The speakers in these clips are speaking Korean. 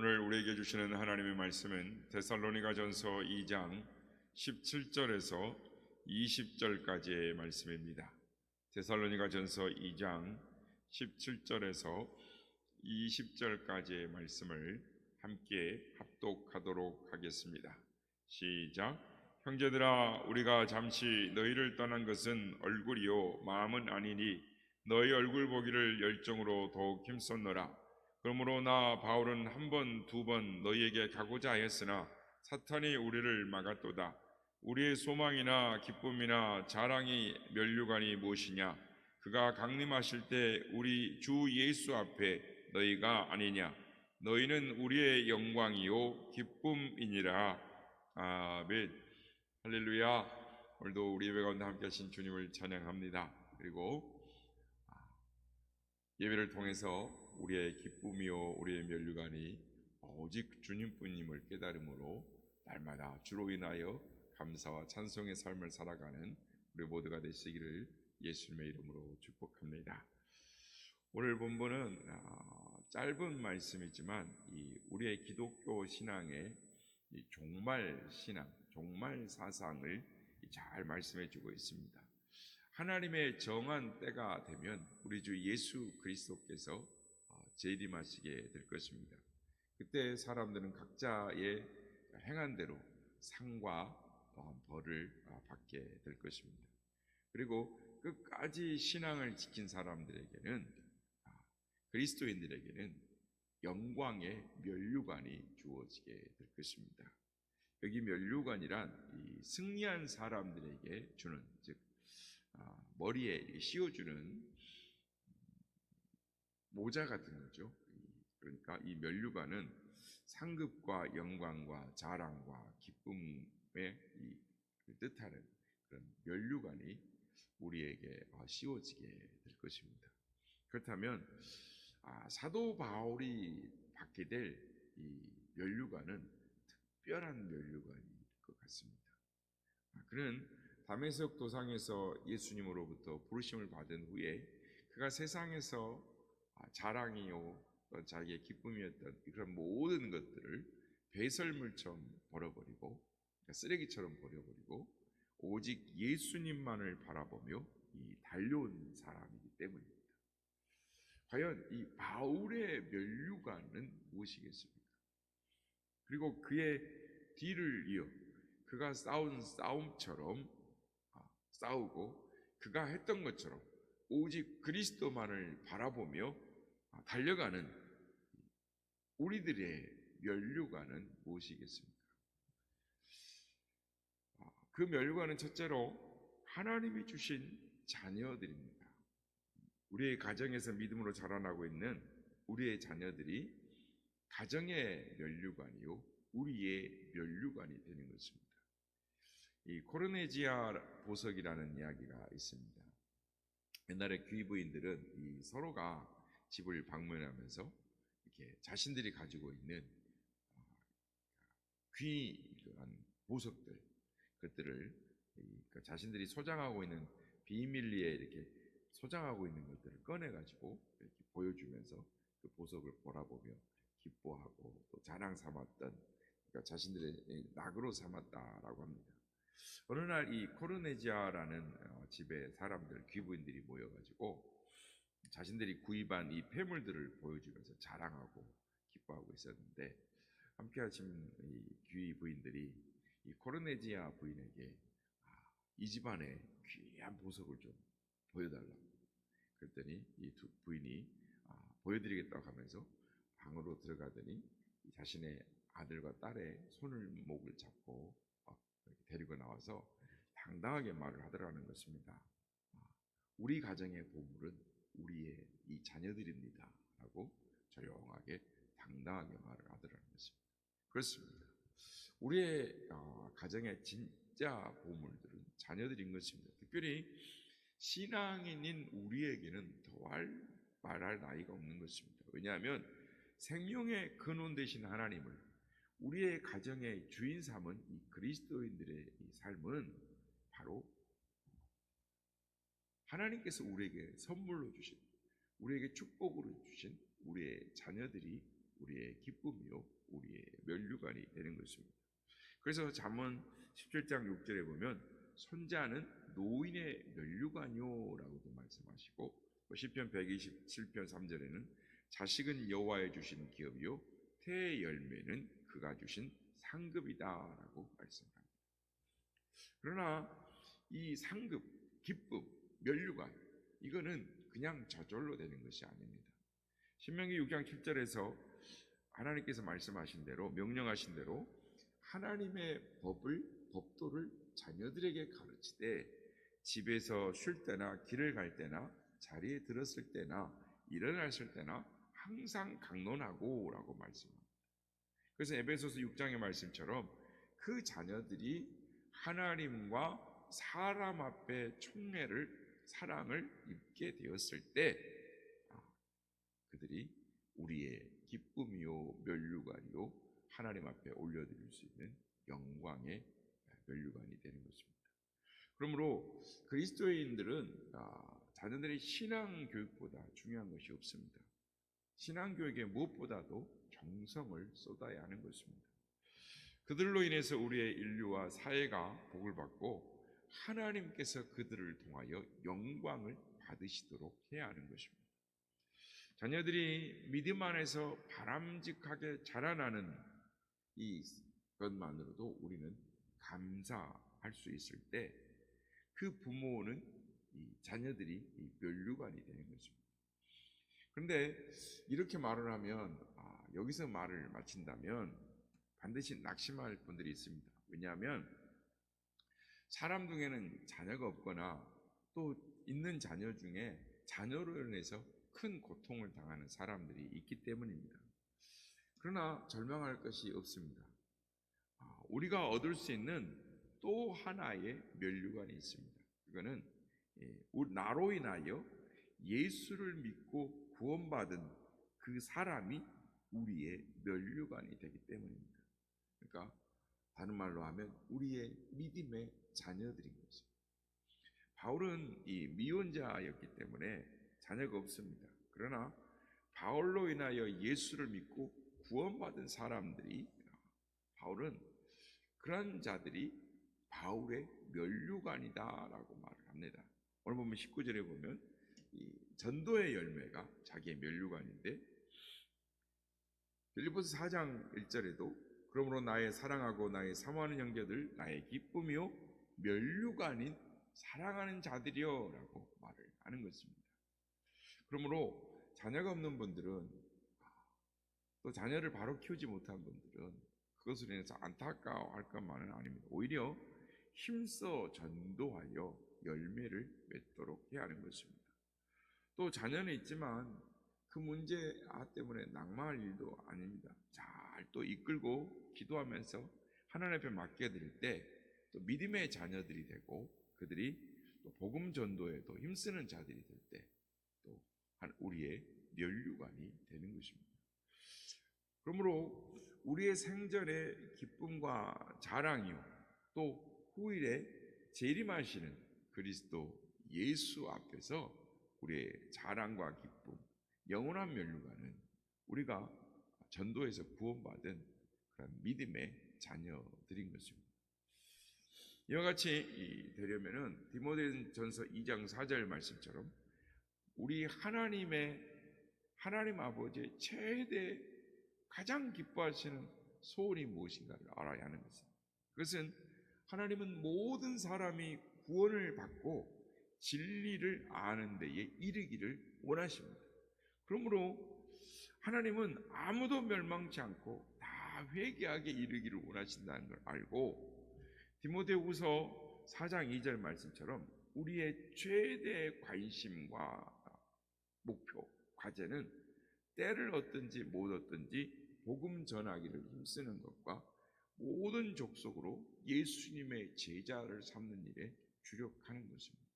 오늘 우리에게 주시는 하나님의 말씀은 데살로니가 전서 2장 17절에서 20절까지의 말씀입니다. 데살로니가 전서 2장 17절에서 20절까지의 말씀을 함께 합독하도록 하겠습니다. 시작. 형제들아 우리가 잠시 너희를 떠난 것은 얼굴이요 마음은 아니니 너희 얼굴 보기를 열정으로 더욱 힘썼노라. 그러므로 나 바울은 한 번 두 번 너희에게 가고자 하였으나 사탄이 우리를 막았도다. 우리의 소망이나 기쁨이나 자랑이 면류관이 무엇이냐? 그가 강림하실 때 우리 주 예수 앞에 너희가 아니냐? 너희는 우리의 영광이요 기쁨이니라. 아멘. 할렐루야. 오늘도 우리 예배 가운데 함께 하신 주님을 찬양합니다. 그리고 아, 예배를 통해서 우리의 기쁨이요 우리의 면류관이 오직 주님뿐임을 깨달음으로 날마다 주로 인하여 감사와 찬송의 삶을 살아가는 우리 모두가 되시기를 예수님의 이름으로 축복합니다. 오늘 본문은 아, 짧은 말씀이지만 이 우리의 기독교 신앙의 이 종말 신앙, 종말 사상을 잘 말씀해주고 있습니다. 하나님의 정한 때가 되면 우리 주 예수 그리스도께서 어, 재림하시게 될 것입니다. 그때 사람들은 각자의 행한 대로 상과 또한 벌을 어, 받게 될 것입니다. 그리고 끝까지 신앙을 지킨 사람들에게는 아, 그리스도인들에게는 영광의 면류관이 주어지게 될 것입니다. 여기 면류관이란 이 승리한 사람들에게 주는 즉 아, 머리에 씌워주는 모자 같은 거죠. 그러니까 이 면류관은 상급과 영광과 자랑과 기쁨의 이 뜻하는 그런 면류관이 우리에게 어, 씌워지게 될 것입니다. 그렇다면 아, 사도 바울이 받게 될 이 면류관은 특별한 면류관일 것 같습니다. 아, 그는 담에석 도상에서 예수님으로부터 부르심을 받은 후에 그가 세상에서 아, 자랑이요 자기의 기쁨이었던 그런 모든 것들을 배설물처럼 버려버리고 그러니까 쓰레기처럼 버려버리고 오직 예수님만을 바라보며 이 달려온 사람이기 때문입니다. 과연 이 바울의 면류관은 무엇이겠습니까? 그리고 그의 뒤를 이어 그가 싸운 싸움처럼 아, 싸우고 그가 했던 것처럼 오직 그리스도만을 바라보며 아, 달려가는 우리들의 면류관은 무엇이겠습니까? 아, 그 면류관은 첫째로 하나님이 주신 자녀들입니다. 우리의 가정에서 믿음으로 자라나고 있는 우리의 자녀들이 가정의 면류관이요 우리의 면류관이 되는 것입니다. 이 코르네지아 보석이라는 이야기가 있습니다. 옛날에 귀부인들은 이 서로가 집을 방문하면서 이렇게 자신들이 가지고 있는 어, 귀한 보석들 그것들을 그 자신들이 소장하고 있는 비밀리에 이렇게 소장하고 있는 것들을 꺼내 가지고 이렇게 보여주면서 그 보석을 보라보며 기뻐하고 또 자랑 삼았던 그러니까 자신들의 낙으로 삼았다라고 합니다. 어느 날 이 코르네지아라는 어, 집에 사람들 귀부인들이 모여가지고 자신들이 구입한 이 폐물들을 보여주면서 자랑하고 기뻐하고 있었는데 함께 하신 이 귀부인들이 이 코르네지아 부인에게 아, 이 집안에 귀한 보석을 좀 보여달라고 그랬더니 이 두 부인이 아, 보여드리겠다고 하면서 방으로 들어가더니 자신의 아들과 딸의 손을 목을 잡고 데리고 나와서 당당하게 말을 하더라는 것입니다. 아, 우리 가정의 보물은 우리의 이 자녀들입니다. 라고 조용하게 당당하게 말을 하더라는 것입니다. 그렇습니다. 우리의 어, 가정의 진짜 보물들은 자녀들인 것입니다. 특별히 신앙인인 우리에게는 더할 말할 나이가 없는 것입니다. 왜냐하면 생명의 근원 되신 하나님을 우리의 가정의 주인 삼은 이 그리스도인들의 이 삶은 바로 하나님께서 우리에게 선물로 주신 우리에게 축복으로 주신 우리의 자녀들이 우리의 기쁨이요 우리의 면류관이 되는 것입니다. 그래서 잠언 17장 6절에 보면 손자는 노인의 면류관이요라고도 말씀하시고 뭐 시편 127편 3절에는 자식은 여호와의 주신 기업이요 태의 열매는 그가 주신 상급이다라고 말씀합니다. 그러나 이 상급, 기쁨, 면류관 이거는 그냥 저절로 되는 것이 아닙니다. 신명기 6장 7절에서 하나님께서 말씀하신 대로 명령하신 대로 하나님의 법을 법도를 자녀들에게 가르치되 집에서 쉴 때나 길을 갈 때나 자리에 들었을 때나 일어났을 때나 항상 강론하고라고 말씀합니다. 그래서 에베소서 6장의 말씀처럼 그 자녀들이 하나님과 사람 앞에 총애를 사랑을 입게 되었을 때 아, 그들이 우리의 기쁨이요 면류관이요 하나님 앞에 올려드릴 수 있는 영광의 면류관이 되는 것입니다. 그러므로 그리스도인들은 아, 자녀들의 신앙 교육보다 중요한 것이 없습니다. 신앙 교육에 무엇보다도 정성을 쏟아야 하는 것입니다. 그들로 인해서 우리의 인류와 사회가 복을 받고 하나님께서 그들을 통하여 영광을 받으시도록 해야 하는 것입니다. 자녀들이 믿음 안에서 바람직하게 자라나는 이 것만으로도 우리는 감사할 수 있을 때 그 부모는 이 자녀들이 이 면류관이 되는 것입니다. 그런데 이렇게 말을 하면 아, 여기서 말을 마친다면 반드시 낙심할 분들이 있습니다. 왜냐하면 사람 중에는 자녀가 없거나 또 있는 자녀 중에 자녀로 인해서 큰 고통을 당하는 사람들이 있기 때문입니다. 그러나 절망할 것이 없습니다. 아, 우리가 얻을 수 있는 또 하나의 면류관이 있습니다. 그거는 예, 나로 인하여 예수를 믿고 구원받은 그 사람이 우리의 면류관이 되기 때문입니다. 그러니까 다른 말로 하면 우리의 믿음의 자녀들인 것입니다. 바울은 이 미혼자였기 때문에 자녀가 없습니다. 그러나 바울로 인하여 예수를 믿고 구원받은 사람들이 바울은 그런 자들이 바울의 면류관이다라고 말을 합니다. 오늘 보면 19절에 보면 이 전도의 열매가 자기의 면류관인데 빌리포스 4장 1절에도 그러므로 나의 사랑하고 나의 사모하는 형제들 나의 기쁨이요 면류관인 사랑하는 자들이요라고 말을 하는 것입니다. 그러므로 자녀가 없는 분들은 또 자녀를 바로 키우지 못한 분들은 그것으로 인해서 안타까워할 것만은 아닙니다. 오히려 힘써 전도하여 열매를 맺도록 해야 하는 것입니다. 또 자녀는 있지만 그 문제 아 때문에 낙마할 일도 아닙니다. 잘 또 이끌고 기도하면서 하나님 앞에 맡겨 드릴 때 또 믿음의 자녀들이 되고 그들이 또 복음 전도에도 힘쓰는 자들이 될 때 또 우리의 면류관이 되는 것입니다. 그러므로 우리의 생전의 기쁨과 자랑이요 또 후일에 재림하시는 그리스도 예수 앞에서 우리의 자랑과 기쁨, 영원한 면류관은 우리가 전도에서 구원받은 그런 믿음의 자녀들인 것입니다. 이와 같이 되려면은 디모데전서 2장 4절 말씀처럼 우리 하나님의 하나님 아버지의 최대 가장 기뻐하시는 소원이 무엇인가를 알아야 하는 것입니다. 그것은 하나님은 모든 사람이 구원을 받고 진리를 아는 데에 이르기를 원하십니다. 그러므로 하나님은 아무도 멸망치 않고 다 회개하게 이르기를 원하신다는 걸 알고 디모데후서 4장 2절 말씀처럼 우리의 최대 관심과 목표, 과제는 때를 얻든지 못 얻든지 복음 전하기를 힘쓰는 것과 모든 족속으로 예수님의 제자를 삼는 일에 주력하는 것입니다.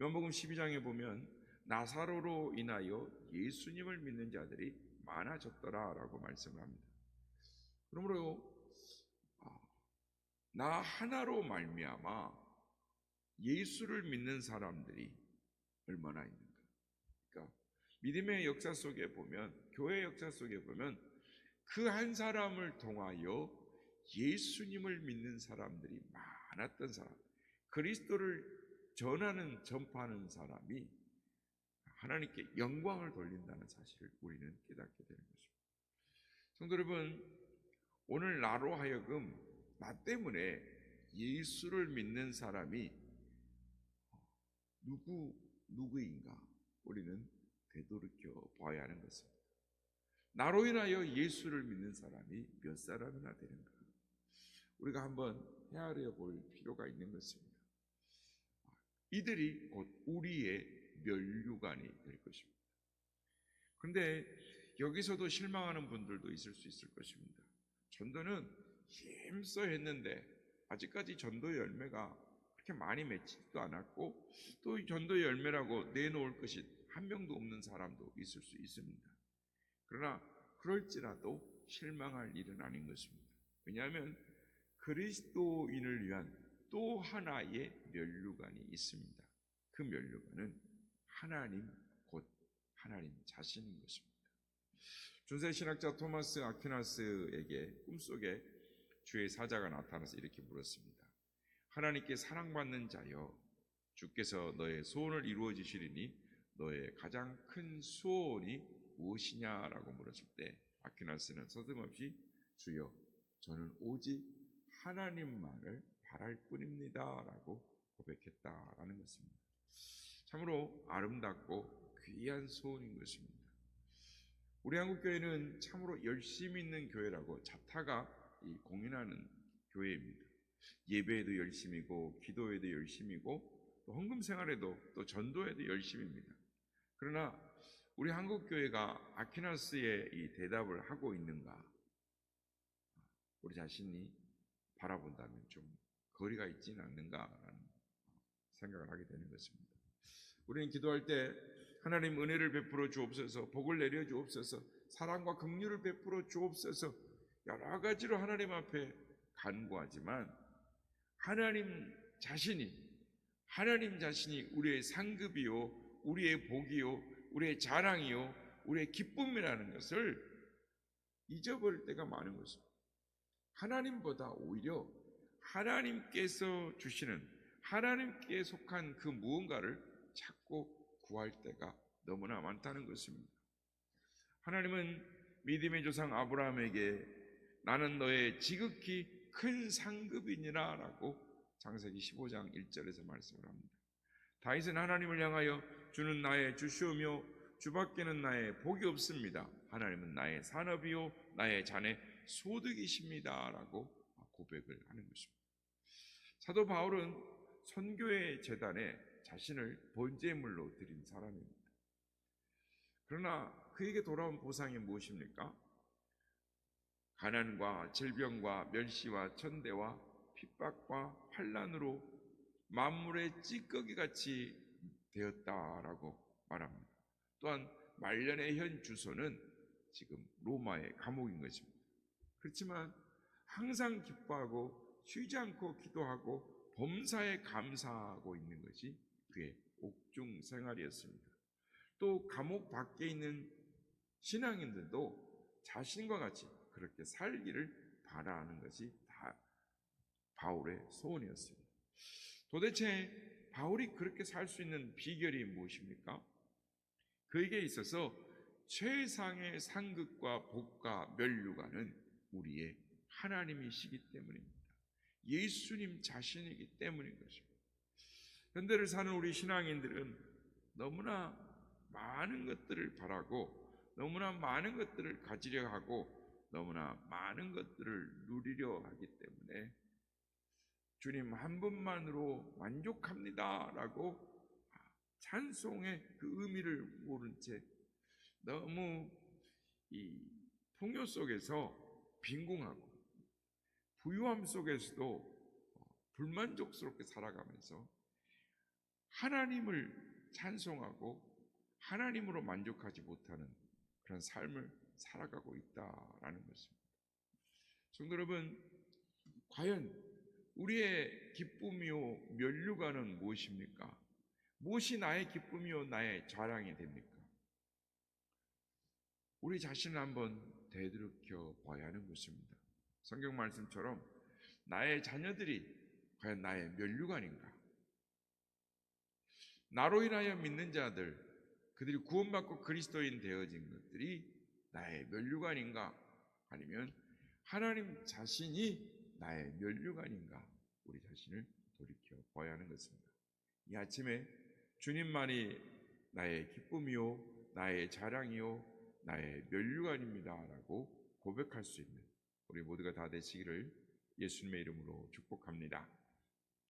요한복음 12장에 보면 나사로로 인하여 예수님을 믿는 자들이 많아졌더라라고 말씀을 합니다. 그러므로 아, 나 하나로 말미암아 예수를 믿는 사람들이 얼마나 있는가? 그러니까 믿음의 역사 속에 보면 교회 역사 속에 보면 그 한 사람을 통하여 예수님을 믿는 사람들이 많았던 사람, 그리스도를 전하는 전파하는 사람이 하나님께 영광을 돌린다는 사실을 우리는 깨닫게 되는 것입니다. 성도 여러분, 오늘 나로 하여금 나 때문에 예수를 믿는 사람이 누구 누구인가 우리는 되돌이켜 봐야 하는 것입니다. 나로 인하여 예수를 믿는 사람이 몇 사람이나 되는가? 우리가 한번 헤아려 볼 필요가 있는 것입니다. 이들이 곧 우리의 면류관이 될 것입니다. 그런데 여기서도 실망하는 분들도 있을 수 있을 것입니다. 전도는 힘써 했는데 아직까지 전도 열매가 그렇게 많이 맺지도 않았고 또이 전도 열매라고 내놓을 것이 한 명도 없는 사람도 있을 수 있습니다. 그러나 그럴지라도 실망할 일은 아닌 것입니다. 왜냐하면 그리스도인을 위한 또 하나의 면류관이 있습니다. 그 면류관은 하나님 곧 하나님 자신인 것입니다. 중세 신학자 토마스 아퀴나스에게 꿈속에 주의 사자가 나타나서 이렇게 물었습니다. 하나님께 사랑받는 자여 주께서 너의 소원을 이루어 주시리니 너의 가장 큰 소원이 무엇이냐라고 물었을 때 아퀴나스는 서슴없이 주여 저는 오직 하나님만을 바랄 뿐입니다라고 고백했다라는 것입니다. 참으로 아름답고 귀한 소원인 것입니다. 우리 한국 교회는 참으로 열심히 있는 교회라고 자타가 이 공인하는 교회입니다. 예배에도 열심이고 기도에도 열심이고 또 헌금 생활에도 또 전도에도 열심입니다. 그러나 우리 한국 교회가 아키나스의 이 대답을 하고 있는가? 우리 자신이 바라본다면 좀 거리가 있지는 않는가라는 생각을 하게 되는 것입니다. 우리는 기도할 때 하나님 은혜를 베풀어 주옵소서, 복을 내려 주옵소서, 사랑과 긍휼을 베풀어 주옵소서 여러 가지로 하나님 앞에 간구하지만 하나님 자신이 하나님 자신이 우리의 상급이요, 우리의 복이요, 우리의 자랑이요, 우리의 기쁨이라는 것을 잊어버릴 때가 많은 것입니다. 하나님보다 오히려 하나님께서 주시는 하나님께 속한 그 무언가를 찾고 구할 때가 너무나 많다는 것입니다. 하나님은 믿음의 조상 아브라함에게 나는 너의 지극히 큰 상급이니라 라고 창세기 15장 1절에서 말씀을 합니다. 다윗은 하나님을 향하여 주는 나의 주시오며 주밖에는 나의 복이 없습니다. 하나님은 나의 산업이요 나의 자네 소득이십니다 라고 고백을 하는 것입니다. 사도 바울은 선교의 재단에 자신을 번제물로 드린 사람입니다. 그러나 그에게 돌아온 보상이 무엇입니까? 가난과 질병과 멸시와 천대와 핍박과 환란으로 만물의 찌꺼기 같이 되었다라고 말합니다. 또한 말년의 현 주소는 지금 로마의 감옥인 것입니다. 그렇지만 항상 기뻐하고 쉬지 않고 기도하고 범사에 감사하고 있는 것이 그의 옥중 생활이었습니다. 또 감옥 밖에 있는 신앙인들도 자신과 같이 그렇게 살기를 바라는 것이 다 바울의 소원이었습니다. 도대체 바울이 그렇게 살 수 있는 비결이 무엇입니까? 그에게 있어서 최상의 상급과 복과 면류관은 우리의 하나님이시기 때문입니다. 예수님 자신이기 때문인 것입니다. 현대를 사는 우리 신앙인들은 너무나 많은 것들을 바라고 너무나 많은 것들을 가지려 하고 너무나 많은 것들을 누리려 하기 때문에 주님 한 분만으로 만족합니다라고 찬송의 그 의미를 모른 채 너무 이 풍요 속에서 빈궁하고 부유함 속에서도 불만족스럽게 살아가면서 하나님을 찬송하고 하나님으로 만족하지 못하는 그런 삶을 살아가고 있다라는 것입니다. 성도 여러분, 과연 우리의 기쁨이요 면류관은 무엇입니까? 무엇이 나의 기쁨이요 나의 자랑이 됩니까? 우리 자신을 한번 되돌이켜 봐야 하는 것입니다. 성경 말씀처럼 나의 자녀들이 과연 나의 면류관인가? 나로 인하여 믿는 자들, 그들이 구원받고 그리스도인 되어진 것들이 나의 면류관인가? 아니면 하나님 자신이 나의 면류관인가? 우리 자신을 돌이켜 봐야 하는 것입니다. 이 아침에 주님만이 나의 기쁨이요, 나의 자랑이요, 나의 면류관입니다라고 고백할 수 있는 우리 모두가 다 되시기를 예수님의 이름으로 축복합니다.